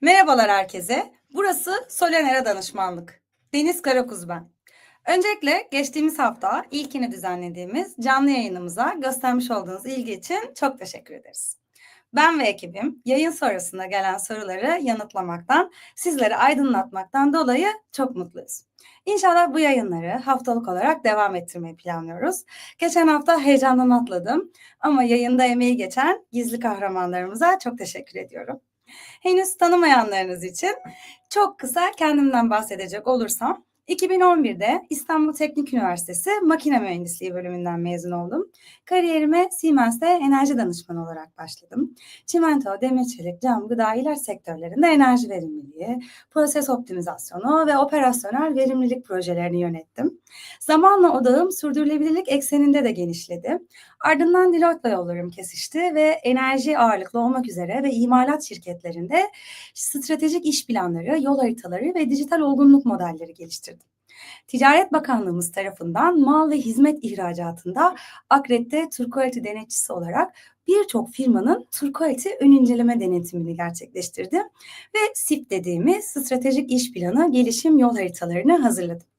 Merhabalar herkese. Burası Solenera Danışmanlık. Deniz Karakuz ben. Öncelikle geçtiğimiz hafta ilkini düzenlediğimiz canlı yayınımıza göstermiş olduğunuz ilgi için çok teşekkür ederiz. Ben ve ekibim yayın sonrasında gelen soruları yanıtlamaktan, sizleri aydınlatmaktan dolayı çok mutluyuz. İnşallah bu yayınları haftalık olarak devam ettirmeyi planlıyoruz. Geçen hafta heyecandan atladım ama yayında emeği geçen gizli kahramanlarımıza çok teşekkür ediyorum. Henüz tanımayanlarınız için çok kısa kendimden bahsedecek olursam 2011'de İstanbul Teknik Üniversitesi Makine Mühendisliği bölümünden mezun oldum. Kariyerime Siemens'te enerji danışmanı olarak başladım. Çimento, demir çelik, cam, gıda, ilaç sektörlerinde enerji verimliliği, proses optimizasyonu ve operasyonel verimlilik projelerini yönettim. Zamanla odağım sürdürülebilirlik ekseninde de genişledi. Ardından Deloitte'la yollarım kesişti ve enerji ağırlıklı olmak üzere ve imalat şirketlerinde stratejik iş planları, yol haritaları ve dijital olgunluk modelleri geliştirdim. Ticaret Bakanlığımız tarafından mal ve hizmet ihracatında Akred'de Turquality denetçisi olarak birçok firmanın Turquality ön inceleme denetimini gerçekleştirdim ve SIP dediğimiz stratejik iş planı gelişim yol haritalarını hazırladım.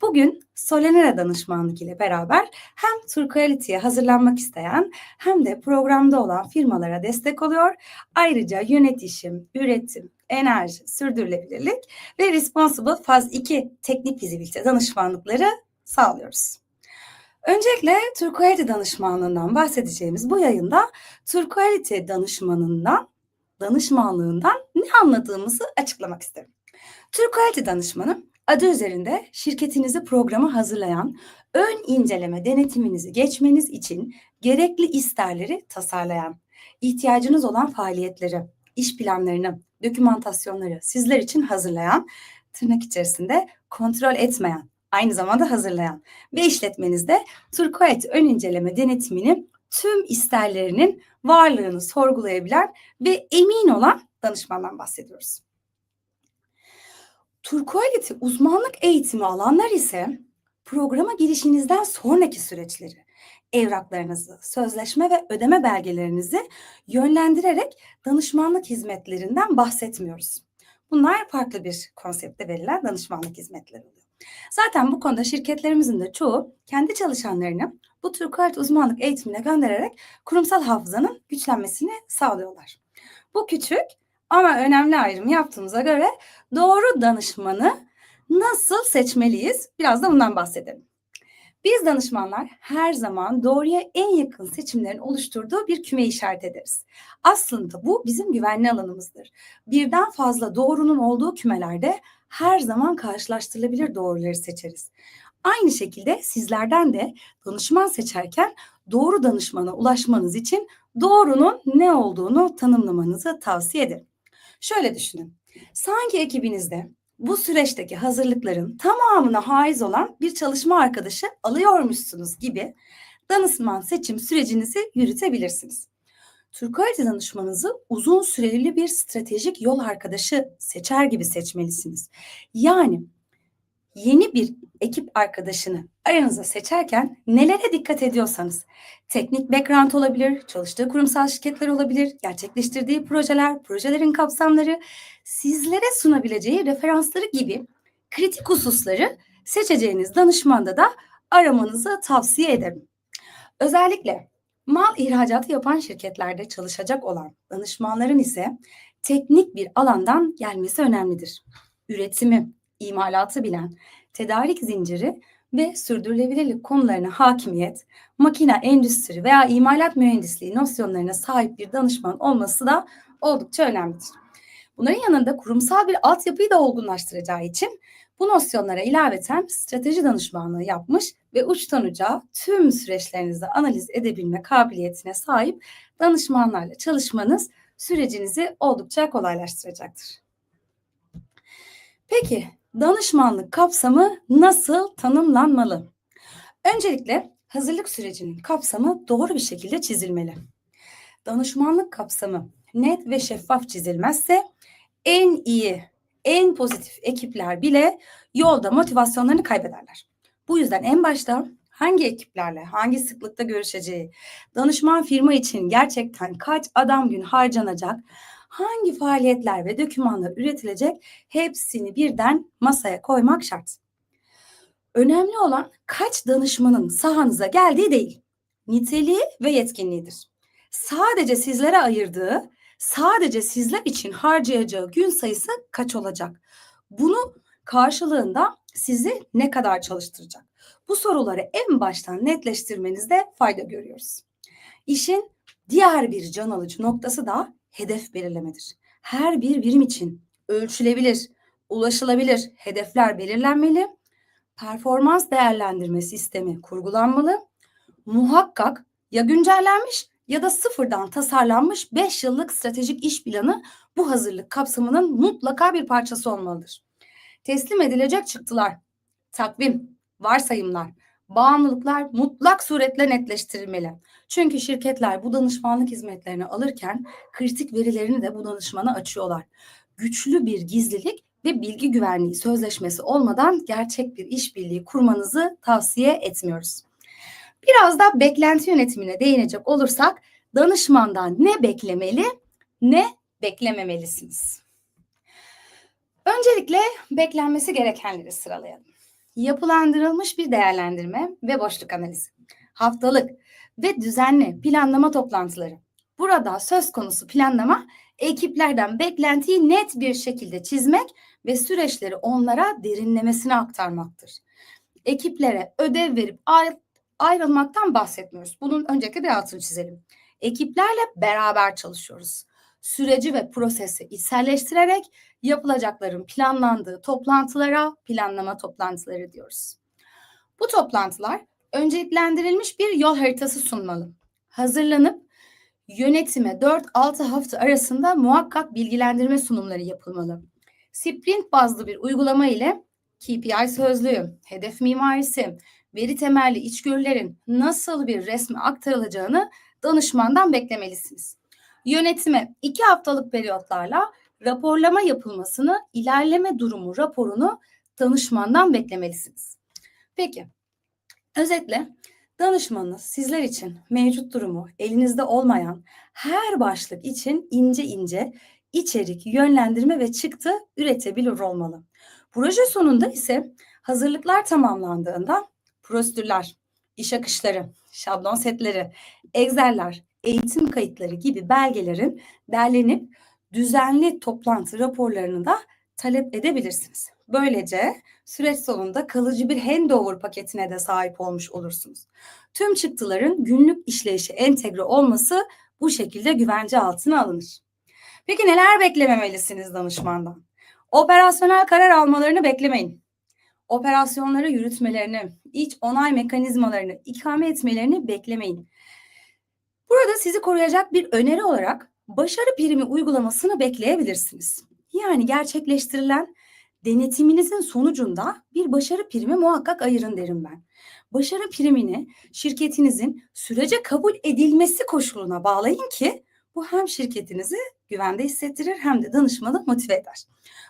Bugün Solenera danışmanlık ile beraber hem Turquality'ye hazırlanmak isteyen hem de programda olan firmalara destek oluyor. Ayrıca yönetişim, üretim, enerji, sürdürülebilirlik ve Responsible Faz 2 teknik fizibilite danışmanlıkları sağlıyoruz. Öncelikle Turquality danışmanlığından bahsedeceğimiz bu yayında Turquality danışmanından, danışmanlığından ne anladığımızı açıklamak isterim. Turquality danışmanı adı üzerinde şirketinizi programa hazırlayan, ön inceleme denetiminizi geçmeniz için gerekli isterleri tasarlayan, ihtiyacınız olan faaliyetleri, iş planlarını, dokümantasyonları sizler için hazırlayan, tırnak içerisinde kontrol etmeyen, aynı zamanda hazırlayan ve işletmenizde Turquoise ön inceleme denetimini tüm isterlerinin varlığını sorgulayabilen ve emin olan danışmandan bahsediyoruz. Turquality uzmanlık eğitimi alanlar ise programa girişinizden sonraki süreçleri, evraklarınızı, sözleşme ve ödeme belgelerinizi yönlendirerek danışmanlık hizmetlerinden bahsetmiyoruz. Bunlar farklı bir konsepte verilen danışmanlık hizmetleri oluyor. Zaten bu konuda şirketlerimizin de çoğu kendi çalışanlarını bu Turquoise uzmanlık eğitimine göndererek kurumsal hafızanın güçlenmesini sağlıyorlar. Bu küçük ama önemli ayrım yaptığımıza göre doğru danışmanı nasıl seçmeliyiz? Biraz da bundan bahsedelim. Biz danışmanlar her zaman doğruya en yakın seçimlerin oluşturduğu bir küme işaret ederiz. Aslında bu bizim güvenli alanımızdır. Birden fazla doğrunun olduğu kümelerde her zaman karşılaştırılabilir doğruları seçeriz. Aynı şekilde sizlerden de danışman seçerken doğru danışmana ulaşmanız için doğrunun ne olduğunu tanımlamanızı tavsiye ederim. Şöyle düşünün. Sanki ekibinizde bu süreçteki hazırlıkların tamamına haiz olan bir çalışma arkadaşı alıyormuşsunuz gibi danışman seçim sürecinizi yürütebilirsiniz. Turquoise danışmanınızı uzun süreli bir stratejik yol arkadaşı seçer gibi seçmelisiniz. Yani yeni bir ekip arkadaşını aranıza seçerken nelere dikkat ediyorsanız teknik background olabilir, çalıştığı kurumsal şirketler olabilir, gerçekleştirdiği projeler, projelerin kapsamları, sizlere sunabileceği referansları gibi kritik hususları seçeceğiniz danışmanda da aramanızı tavsiye ederim. Özellikle mal ihracatı yapan şirketlerde çalışacak olan danışmanların ise teknik bir alandan gelmesi önemlidir. Üretimi, imalatı bilen, tedarik zinciri ve sürdürülebilirlik konularına hakimiyet, makine, endüstri veya imalat mühendisliği nosyonlarına sahip bir danışman olması da oldukça önemlidir. Bunların yanında kurumsal bir altyapıyı da olgunlaştıracağı için bu nosyonlara ilaveten strateji danışmanlığı yapmış ve uçtan uca tüm süreçlerinizi analiz edebilme kabiliyetine sahip danışmanlarla çalışmanız sürecinizi oldukça kolaylaştıracaktır. Peki danışmanlık kapsamı nasıl tanımlanmalı? Öncelikle hazırlık sürecinin kapsamı doğru bir şekilde çizilmeli. Danışmanlık kapsamı net ve şeffaf çizilmezse en iyi, en pozitif ekipler bile yolda motivasyonlarını kaybederler. Bu yüzden en başta hangi ekiplerle, hangi sıklıkta görüşeceği, danışman firma için gerçekten kaç adam gün harcanacak, hangi faaliyetler ve dokümanlar üretilecek hepsini birden masaya koymak şart. Önemli olan kaç danışmanın sahanıza geldiği değil, niteliği ve yetkinliğidir. Sadece sizlere ayırdığı, sadece sizler için harcayacağı gün sayısı kaç olacak? Bunu karşılığında sizi ne kadar çalıştıracak? Bu soruları en baştan netleştirmenizde fayda görüyoruz. İşin diğer bir can alıcı noktası da hedef belirlemedir. Her bir birim için ölçülebilir, ulaşılabilir hedefler belirlenmeli, performans değerlendirme sistemi kurgulanmalı, muhakkak ya güncellenmiş ya da sıfırdan tasarlanmış 5 yıllık stratejik iş planı bu hazırlık kapsamının mutlaka bir parçası olmalıdır. Teslim edilecek çıktılar, takvim, varsayımlar, bağımlılıklar mutlak suretle netleştirilmeli. Çünkü şirketler bu danışmanlık hizmetlerini alırken kritik verilerini de bu danışmana açıyorlar. Güçlü bir gizlilik ve bilgi güvenliği sözleşmesi olmadan gerçek bir işbirliği kurmanızı tavsiye etmiyoruz. Biraz da beklenti yönetimine değinecek olursak danışmandan ne beklemeli ne beklememelisiniz. Öncelikle beklenmesi gerekenleri sıralayalım. Yapılandırılmış bir değerlendirme ve boşluk analizi. Haftalık ve düzenli planlama toplantıları. Burada söz konusu planlama ekiplerden beklentiyi net bir şekilde çizmek ve süreçleri onlara derinlemesine aktarmaktır. Ekiplere ödev verip ayrılmaktan bahsetmiyoruz. Bunun öncelikle bir altını çizelim. Ekiplerle beraber çalışıyoruz. Süreci ve prosesi içselleştirerek yapılacakların planlandığı toplantılara planlama toplantıları diyoruz. Bu toplantılar önceliklendirilmiş bir yol haritası sunmalı. Hazırlanıp yönetime 4-6 hafta arasında muhakkak bilgilendirme sunumları yapılmalı. Sprint bazlı bir uygulama ile KPI sözlüğü, hedef mimarisi, veri temelli içgörülerin nasıl bir resme aktarılacağını danışmandan beklemelisiniz. Yönetime iki haftalık periyotlarla raporlama yapılmasını, ilerleme durumu raporunu danışmandan beklemelisiniz. Peki, özetle danışmanınız sizler için mevcut durumu elinizde olmayan her başlık için ince ince içerik, yönlendirme ve çıktı üretebilir olmalı. Proje sonunda ise hazırlıklar tamamlandığında prosedürler, iş akışları, şablon setleri, egzeller, eğitim kayıtları gibi belgelerin derlenip düzenli toplantı raporlarını da talep edebilirsiniz. Böylece süreç sonunda kalıcı bir handover paketine de sahip olmuş olursunuz. Tüm çıktıların günlük işleyişe entegre olması bu şekilde güvence altına alınır. Peki neler beklememelisiniz danışmandan? Operasyonel karar almalarını beklemeyin. Operasyonları yürütmelerini, iç onay mekanizmalarını ikame etmelerini beklemeyin. Burada sizi koruyacak bir öneri olarak başarı primi uygulamasını bekleyebilirsiniz. Yani gerçekleştirilen denetiminizin sonucunda bir başarı primi muhakkak ayırın derim ben. Başarı primini şirketinizin sürece kabul edilmesi koşuluna bağlayın ki bu hem şirketinizi güvende hissettirir hem de danışmanı motive eder.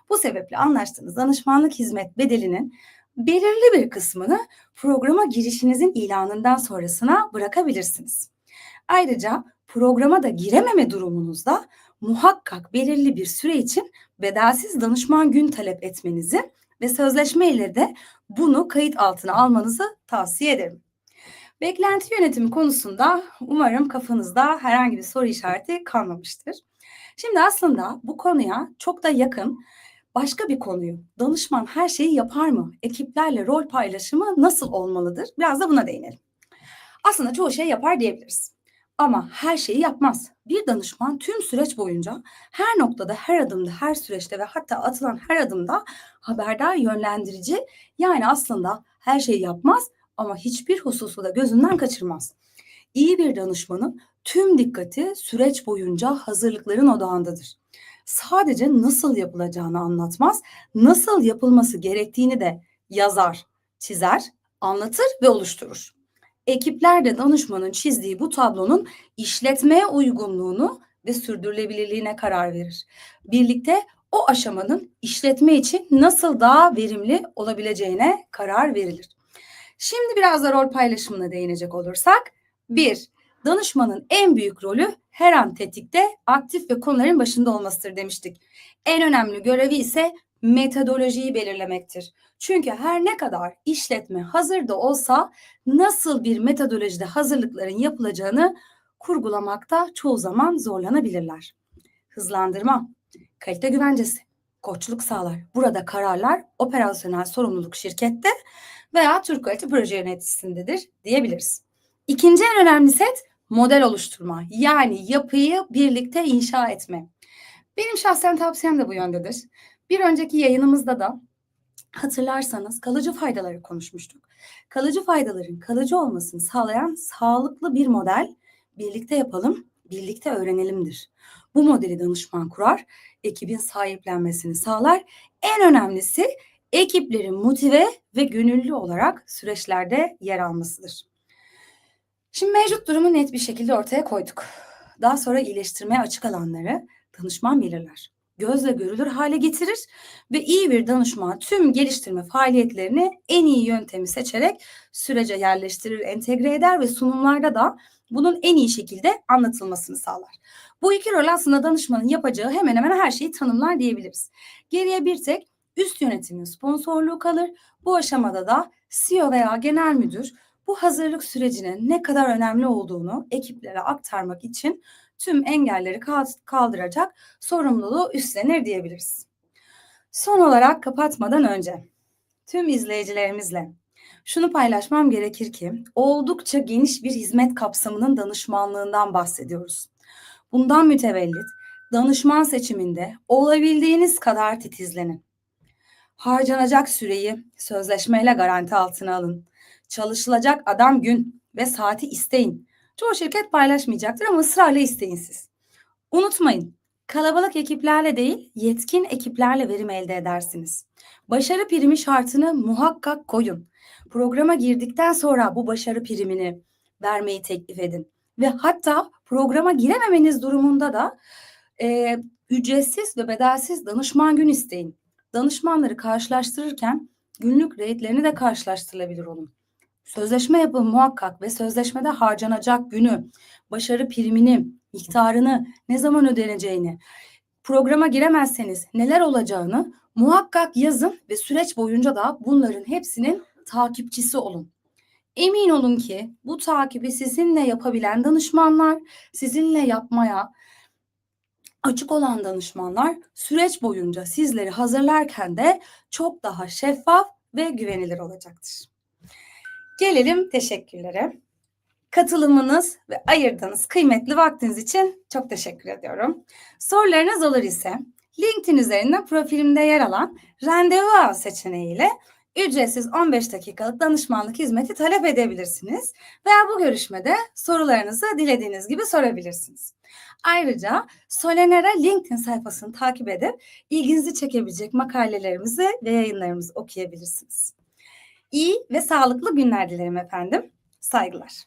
Bu sebeple anlaştığınız danışmanlık hizmet bedelinin belirli bir kısmını programa girişinizin ilanından sonrasına bırakabilirsiniz. Ayrıca programa da girememe durumunuzda muhakkak belirli bir süre için bedelsiz danışman gün talep etmenizi ve sözleşme ile de bunu kayıt altına almanızı tavsiye ederim. Beklenti yönetimi konusunda umarım kafanızda herhangi bir soru işareti kalmamıştır. Şimdi aslında bu konuya çok da yakın başka bir konuyu, danışman her şeyi yapar mı? Ekiplerle rol paylaşımı nasıl olmalıdır? Biraz da buna değinelim. Aslında çoğu şey yapar diyebiliriz. Ama her şeyi yapmaz. Bir danışman tüm süreç boyunca her noktada, her adımda, her süreçte ve hatta atılan her adımda haberdar, yönlendirici yani aslında her şeyi yapmaz ama hiçbir hususu da gözünden kaçırmaz. İyi bir danışmanın tüm dikkati süreç boyunca hazırlıkların odağındadır. Sadece nasıl yapılacağını anlatmaz, nasıl yapılması gerektiğini de yazar, çizer, anlatır ve oluşturur. Ekipler de danışmanın çizdiği bu tablonun işletmeye uygunluğunu ve sürdürülebilirliğine karar verir. Birlikte o aşamanın işletme için nasıl daha verimli olabileceğine karar verilir. Şimdi biraz da rol paylaşımına değinecek olursak. Bir, danışmanın en büyük rolü her an tetikte, aktif ve konuların başında olmasıdır demiştik. En önemli görevi ise metodolojiyi belirlemektir. Çünkü her ne kadar işletme hazır da olsa nasıl bir metodolojide hazırlıkların yapılacağını kurgulamakta çoğu zaman zorlanabilirler. Hızlandırma, kalite güvencesi, koçluk sağlar. Burada kararlar operasyonel sorumluluk şirkette veya Türk Kalite Proje Yöneticisindedir diyebiliriz. İkinci en önemli set model oluşturma. Yani yapıyı birlikte inşa etme. Benim şahsen tavsiyem de bu yöndedir. Bir önceki yayınımızda da hatırlarsanız kalıcı faydaları konuşmuştuk. Kalıcı faydaların kalıcı olmasını sağlayan sağlıklı bir model birlikte yapalım, birlikte öğrenelimdir. Bu modeli danışman kurar, ekibin sahiplenmesini sağlar. En önemlisi ekiplerin motive ve gönüllü olarak süreçlerde yer almasıdır. Şimdi mevcut durumu net bir şekilde ortaya koyduk. Daha sonra iyileştirmeye açık alanları danışman belirler. Gözle görülür hale getirir ve iyi bir danışman tüm geliştirme faaliyetlerini en iyi yöntemi seçerek sürece yerleştirir, entegre eder ve sunumlarda da bunun en iyi şekilde anlatılmasını sağlar. Bu iki rol aslında danışmanın yapacağı hemen hemen her şeyi tanımlar diyebiliriz. Geriye bir tek üst yönetimin sponsorluğu kalır. Bu aşamada da CEO veya genel müdür bu hazırlık sürecinin ne kadar önemli olduğunu ekiplere aktarmak için tüm engelleri kaldıracak sorumluluğu üstlenir diyebiliriz. Son olarak kapatmadan önce tüm izleyicilerimizle şunu paylaşmam gerekir ki oldukça geniş bir hizmet kapsamının danışmanlığından bahsediyoruz. Bundan mütevellit danışman seçiminde olabildiğiniz kadar titizlenin. Harcanacak süreyi sözleşmeyle garanti altına alın. Çalışılacak adam gün ve saati isteyin. Çoğu şirket paylaşmayacaktır ama ısrarla isteyin siz. Unutmayın, kalabalık ekiplerle değil, yetkin ekiplerle verim elde edersiniz. Başarı primi şartını muhakkak koyun. Programa girdikten sonra bu başarı primini vermeyi teklif edin. Ve hatta programa girememeniz durumunda da e, ücretsiz ve bedelsiz danışman gün isteyin. Danışmanları karşılaştırırken günlük reytlerini de karşılaştırılabilir olun. Sözleşme yapın muhakkak ve sözleşmede harcanacak günü, başarı primini, miktarını, ne zaman ödeneceğini, programa giremezseniz neler olacağını muhakkak yazın ve süreç boyunca da bunların hepsinin takipçisi olun. Emin olun ki bu takibi sizinle yapabilen danışmanlar, sizinle yapmaya açık olan danışmanlar süreç boyunca sizleri hazırlarken de çok daha şeffaf ve güvenilir olacaktır. Gelelim teşekkürlere. Katılımınız ve ayırdığınız kıymetli vaktiniz için çok teşekkür ediyorum. Sorularınız olur ise LinkedIn üzerinden profilimde yer alan randevu al seçeneğiyle ücretsiz 15 dakikalık danışmanlık hizmeti talep edebilirsiniz. Veya bu görüşmede sorularınızı dilediğiniz gibi sorabilirsiniz. Ayrıca Solenera LinkedIn sayfasını takip edip ilginizi çekebilecek makalelerimizi ve yayınlarımızı okuyabilirsiniz. İyi ve sağlıklı günler dilerim efendim. Saygılar.